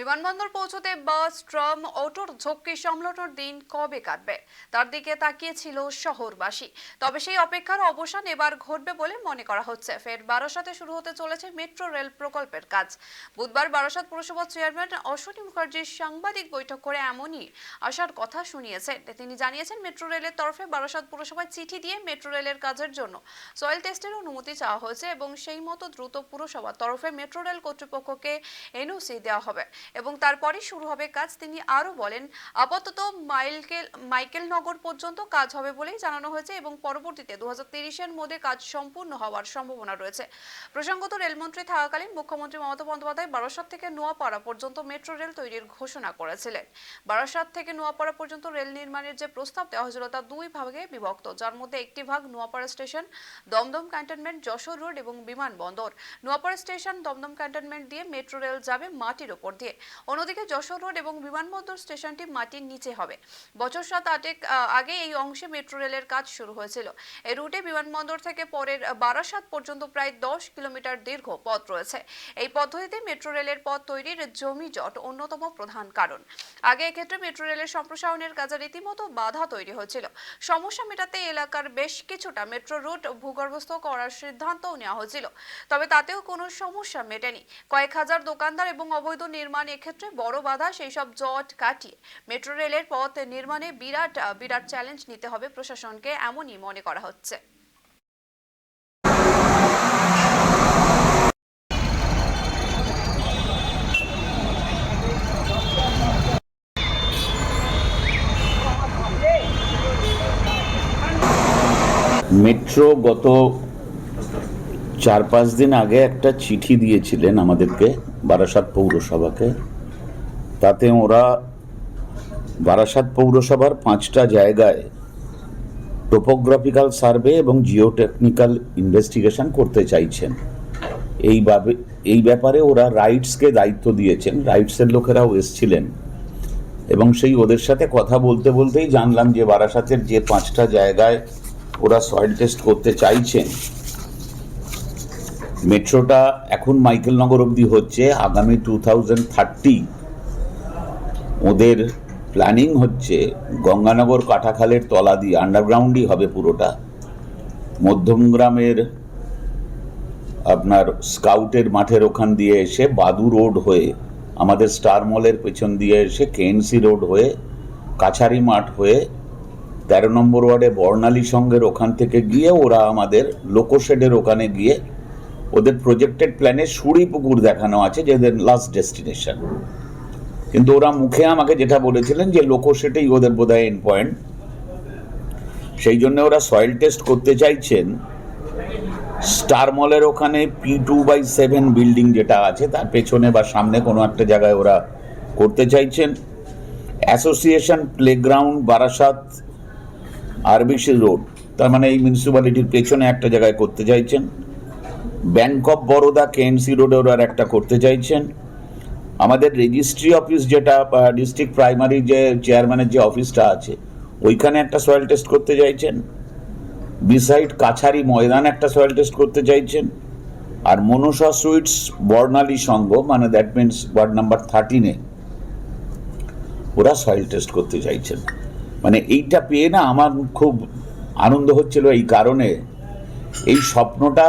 বিমানবন্দর পৌঁছতে বাস, ট্রাম, অটোর ঝক্কি সামলানোর দিন কবে কাটবে? তার দিকে তাকিয়েছিল শহরবাসী। তবে সেই অপেক্ষার অবসান এবার ঘটবে বলে মনে করা হচ্ছে। ফের বারাসাতে শুরু হতে চলেছে মেট্রো রেল প্রকল্পের কাজ। বুধবার বারাসাত পুরসভার চেয়ারম্যান অশ্বিনী মুখার্জির সাংবাদিক বৈঠক করে এমনই আসার কথা শুনিয়েছেন। তিনি জানিয়েছেন, মেট্রো রেলের তরফে বারাসাত পুরসভায় চিঠি দিয়ে মেট্রো রেলের কাজের জন্য সয়েল টেস্টের অনুমতি চাওয়া হয়েছে এবং সেই মতো দ্রুত পুরসভার তরফে মেট্রো রেল কর্তৃপক্ষকে এনওসি দেওয়া হবে। এবং তারপরই শুরু হবে কাজ। তিনি আরও বলেন, আপাতত মাইলকেল মাইকেল নগর পর্যন্ত কাজ হবে বলেই জানানো হয়েছে এবং পরবর্তীতে দু হাজার মধ্যে কাজ সম্পূর্ণ হওয়ার সম্ভাবনা রয়েছে। প্রসঙ্গত রেলমন্ত্রী থাকাকালীন মুখ্যমন্ত্রী মমতা বন্দ্যোপাধ্যায় বারাসাত থেকে নোয়াপাড়া পর্যন্ত মেট্রো রেল তৈরির ঘোষণা করেছিলেন। বারাসাত থেকে নোয়াপাড়া পর্যন্ত রেল নির্মাণের যে প্রস্তাব দেওয়া হয়েছিল তা দুই ভাগে বিভক্ত, যার মধ্যে একটি ভাগ Noapara station, Dumdum cantonment, Jessore road এবং বিমানবন্দর নোয়াপাড়া স্টেশন, দমদম ক্যান্টনমেন্ট দিয়ে মেট্রো রেল যাবে মাটির ওপর দিয়ে। অন্যদিকে যশোর রোড এবং বিমানবন্দর স্টেশনটি মাটির নিচে হবে। বছর সাত আটেক আগে এই অংশে মেট্রো রেলের কাজ শুরু হয়েছিল। এই রুটে বিমানবন্দর থেকে পরের বারাসাত পর্যন্ত প্রায় দশ কিলোমিটার দীর্ঘ পথ রয়েছে। এই পদ্ধতিতে মেট্রো রেলের পথ তৈরির জমি জট অন্যতম প্রধান কারণ। আগে এক্ষেত্রে মেট্রো রেলের সম্প্রসারণের কাজে রীতিমতো বাধা তৈরি হয়েছিল। সমস্যা মেটাতে এলাকার বেশ কিছুটা মেট্রো রুট ভূগর্ভস্থ করার সিদ্ধান্তও নেওয়া হয়েছিল। তবে তাতেও কোনো সমস্যা মেটেনি। কয়েক হাজার দোকানদার এবং অবৈধ নির্মাণ এক্ষেত্রে বড় বাধা সেই সব জট কাটিয়ে মেট্রো রেলের পথ নির্মাণে বিরাট বিরাট চ্যালেঞ্জ নিতে হবে প্রশাসনকে এমনই মনে করা হচ্ছে। মেট্রো গত চার পাঁচ দিন আগে একটা চিঠি দিয়েছিলেন আমাদেরকে। বারাসাত পৌরসভাকে, তাতে ওরা বারাসাত পৌরসভার পাঁচটা জায়গায় টোপোগ্রাফিক্যাল সার্ভে এবং জিওটেকনিক্যাল ইনভেস্টিগেশন করতে চাইছেন। এইভাবে এই ব্যাপারে ওরা রাইটসকে দায়িত্ব দিয়েছেন। রাইটসের লোকেরাও এসছিলেন এবং সেই ওদের সাথে কথা বলতে বলতেই জানলাম যে বারাসাতের যে পাঁচটা জায়গায় ওরা সয়েল টেস্ট করতে চাইছেন মেট্রোটা এখন মাইকেলনগর অবধি হচ্ছে। আগামী টু থাউজেন্ড থার্টি ওদের প্ল্যানিং হচ্ছে গঙ্গানগর কাটাখালের তলা দিয়ে আন্ডারগ্রাউন্ডই হবে পুরোটা। মধ্যমগ্রামের আপনার স্কাউটের মাঠের ওখান দিয়ে এসে বাদু রোড হয়ে, আমাদের স্টার মলের পেছন দিয়ে এসে কেএনসি রোড হয়ে, কাছারি মাঠ হয়ে, তেরো নম্বর ওয়ার্ডে বর্ণালী সঙ্গের ওখান থেকে গিয়ে ওরা আমাদের লোকোশেডের ওখানে গিয়ে ওদের প্রজেক্টেড প্ল্যানে সুড়ি পুকুর দেখানো আছে যে এদের লাস্ট ডেস্টিনেশন কিন্তু ওরা মুখে আমাকে যেটা বলেছিলেন যে লোকোশেডেই ওদের বোধহয় এন্ড পয়েন্ট সেই জন্য ওরা সয়েল টেস্ট করতে চাইছেন। স্টার মলের ওখানে P two by seven building যেটা আছে, তার পেছনে বা সামনে কোনো একটা জায়গায় ওরা করতে চাইছেন। Association playground Barasat RBC road তার মানে এই মিউনিসিপ্যালিটির পেছনে একটা জায়গায় করতে চাইছেন। ব্যাংক অফ বরোদা, কেএনসি রোডে ওরা একটা করতে চাইছেন। আমাদের রেজিস্ট্রি অফিস যেটা ডিস্ট্রিক্ট প্রাইমারি যে চেয়ারম্যানের যে অফিসটা আছে, ওইখানে একটা সয়েল টেস্ট করতে চাইছেন। বিসাইড কাছারি ময়দান একটা সয়েল টেস্ট করতে চাইছেন। আর মনসা সুইটস বর্ণালী সংঘ মানে দ্যাট মিনস ওয়ার্ড নাম্বার থার্টিনে ওরা সয়েল টেস্ট করতে চাইছেন। মানে এইটা পেয়ে না আমার খুব আনন্দ হচ্ছিল এই কারণে। এই স্বপ্নটা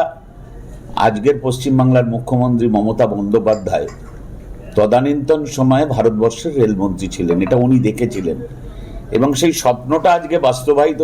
আজকের পশ্চিমবাংলার মুখ্যমন্ত্রী মমতা বন্দ্যোপাধ্যায় তদানীন্তন সময়ে ভারতবর্ষের রেলমন্ত্রী ছিলেন, এটা উনি দেখেছিলেন। এবং সেই স্বপ্নটা আজকে বাস্তবায়িত